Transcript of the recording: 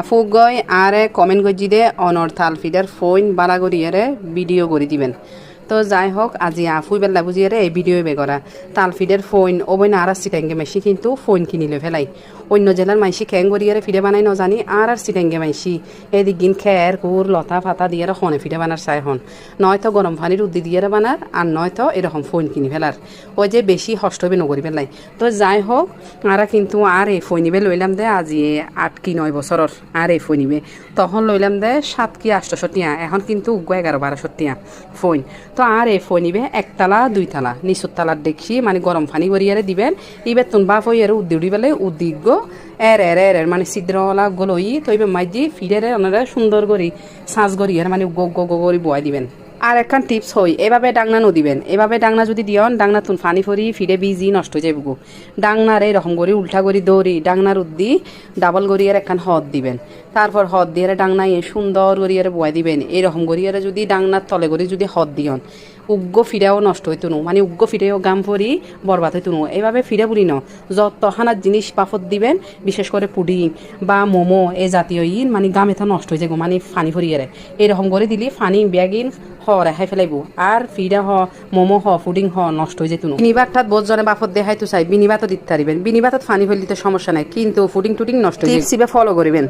আফু গয় আর কমেন্ট গজিদে অনর থাল ফিডার ফোন বালা করিয়ারে ভিডিও করে দিবেন। তো যাই হোক, আজি আফুই বেলা বুঝিয়ারে এই ভিডিও বেগরা তাল ফিডের ফোন ওবইন আর সিটেঙ্গে মাইসি কিন্তু ফোন কিনিলে ফেলাই। অন্য জেলার মাইসি খেং করিয়ারে ফিডে বানাই নজানি আর আর সিটেঙ্গে মাইসি এদিক গিন খের কুর লতা ফাতা দিয়ারে হনে ফিডে বানার চাই হন। নয়তো গরম পানির উদ্দি দিয়ারে বানার আর নয়তো এরকম ফোন কিনি ফেলার ওই যে বেশি হষ্ট হবে নকরি পেলাই। তো যাই হোক আরা কিন্তু আর এই ফৈনিবে লইলাম দে আজি আট কি নয় বছরর আর এই ফৈনিবে তখন লইলাম দে সাত কি আটশো টিয়া এখন কিন্তু এগারো বারোশো টিয়া ফোন তো আর এ ফই নিবে একতলা দুইতলা নিচুর তালার দেখছি মানে গরম পানি করিয়ারে দিবেন। ইবে তুন বাপ হইয়ারে উদ্দি উড়ি পেলে উদ্দিগ্য এর এর এর এর মানে ছিদ্রওয়ালা গলই, তো এবার মাইজি ফিরে ওনারা সুন্দর করি সাজ করি আর মানে গো গো গো করে বয় দিবেন। আর একখান টিপস হই। এভাবে ডাংনা নদিবেন এভাবে ডাংনা যদি দিয়ন, ডাংনা তুন ফানি ফরি, ফিরে বিজি, নষ্ট হয়ে যাব ডাংনার এরকম করি, উল্টা করি দৌড়ি, ডাংনার উদ্দি ডাবল গড়িয়ার একখান হদ দিবেন। তারপর হদ দিয়ে ডাংনা সুন্দর আর বয় দিবেন। এরকম করিয়ারে যদি ডাংনার তলে করি যদি হদ দিয়ন উগ্র ফিরেও নষ্ট হইতো নো মানে উগ্র ফিরেও গাম ফরি বরবাদ হইতো নো এভাবে ফিরে বলি ন। যত হানার জিনিস পাফত দিবেন, বিশেষ করে পুডিং বা মোমো এ জাতীয় ইন মানে গাম এথা নষ্ট হয়ে যাব মানে ফানি ফরিয়ারে এরকম করে দিলি ফানি ব্যাগিন হ রেহাই ফেলাইব। আর ফিডা হ, মোমো হ ফুডিং হ, নষ্ট হয়ে যেত বিনিবারটাত বোধজনে বাফত দেখাইতো চাই বিনিবাতও দিতে পারিবেন বিনিবাতত ফানি ফেললি তো সমস্যা নাই, কিন্তু ফুডিং টুডিং নষ্ট হয়ে ফলো করিবেন